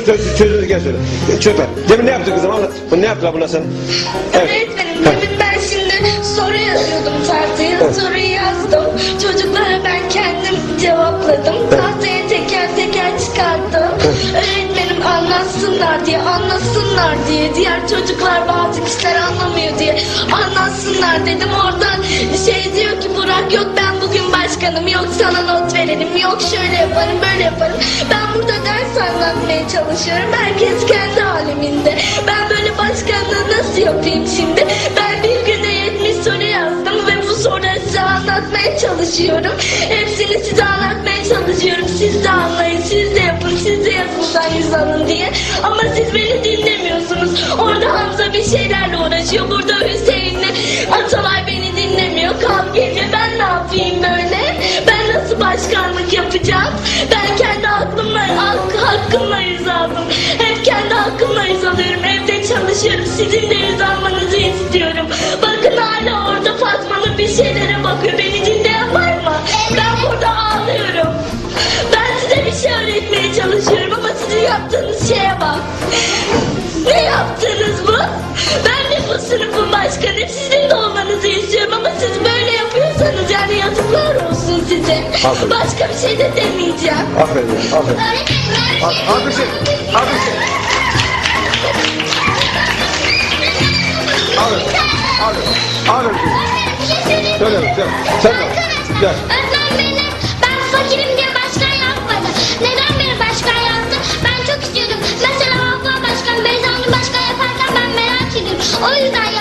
Çözünü çözünü gel söyle. Çocuklar. Demin ne yaptı kızım anlat. Bu ne yaptılar buna sen? Evet. Öğretmenim demin ben şimdi soru yazıyordum tahtaya. Evet. Soruyu anlatsınlar diye, anlatsınlar diye. Diğer çocuklar bazı kişiler anlamıyor diye anlatsınlar dedim. Oradan şey diyor ki Burak yok ben bugün başkanım. Yok sana not verelim. Yok şöyle yaparım böyle yaparım. Ben burada ders anlatmaya çalışıyorum. Herkes kendi aleminde. Ben böyle başkanlığı nasıl yapayım şimdi? Ben bir günde 70 soru yazdım ve bu soruları size anlatmaya çalışıyorum. Hepsini size anlatmaya çalışıyorum. Siz de anlayın, yüz alın diye. Ama siz beni dinlemiyorsunuz. Orada Hamza bir şeylerle uğraşıyor. Burada Hüseyin'le Atalay beni dinlemiyor. Kavga ediyor. Ben ne yapayım böyle? Ben nasıl başkanlık yapacağım? Ben kendi aklımla, hak, hakkımla yüz. Hep kendi hakkımla yüz. Evde çalışıyorum. Sizin de yüz istiyorum. Ne yaptınız bu? Ben de bu sınıfın başkanıyım. Sizin de olmanızı istiyorum ama siz böyle yapıyorsanız yani yazıklar olsun size. Aferin. Başka bir şey de demeyeceğim. Aferin aferin. Öğretmenim. A- Abisi, abisi. Aferin, aferin, aferin. Söyle, söyle. Sen de. Gel. Öğretmen beni ben fakirim diye başkan yapmadı. Neden Oh, you guys.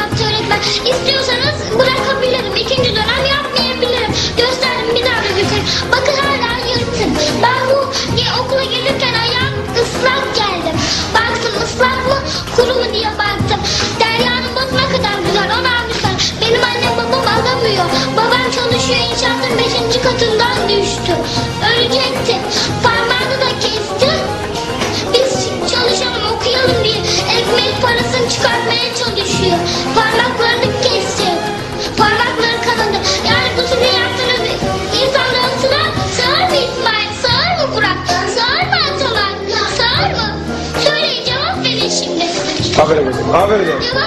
Aferin kızım, aferin verin. Şu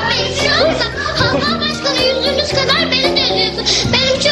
anda Havva Başkan'a yüzünüz kadar beni de üzüyorsun. Benim şu